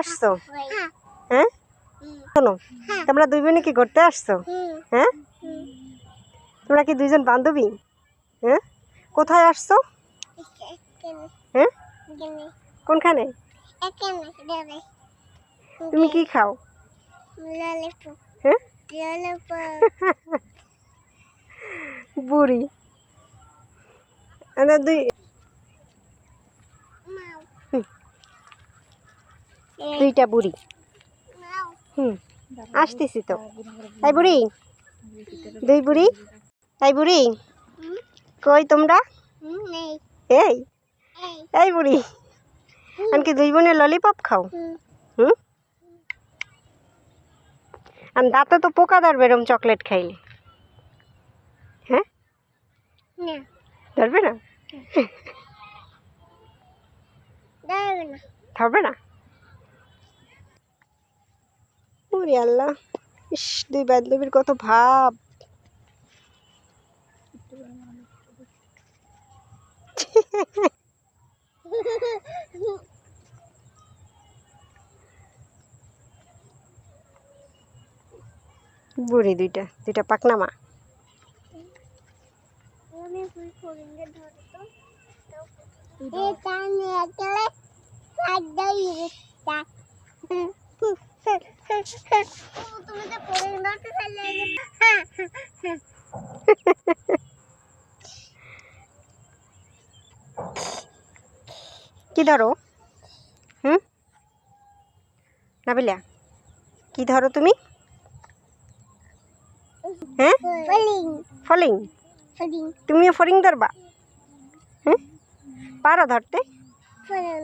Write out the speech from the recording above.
আসছো? হ্যাঁ? শোনো তোমরা দুই বোনে কি ঘুরতে আসছো? হ্যাঁ? তোমরা কি দুইজন বান্ধবী? হ্যাঁ? কোথায় আসছো? হ্যাঁ? কোনখানে? তুমি কি খাও? হ্যাঁ? বুড়ি। দুই দুইটা বুড়ি। হুম আসতেছি তো। তাই বুড়ি দুই বুড়ি তাই বুড়ি কই তোমরা? এই এই বুড়ি আনকি দুই বোনে ললিপপ খাও? হুম? আর দাঁতে তো পোকা ধরবে এরম চকলেট খাইলে। হ্যাঁ? ধরবে না। ধরবে না? ওরে আল্লাহ। ইস, দুই বান্ধবীর কত ভাব। বুড়ি দুইটা দুইটা পাকনা মা তুমি তো। পরে ধরতে চাইলে কি ধরো? হুম? নাবিলা কি ধরো তুমি? হ্যাঁ? ফলিং। ফলিং। ফলিং তুমিও ফরিং ধরবা। হ্যাঁ পারো ধরতে? ফলিং।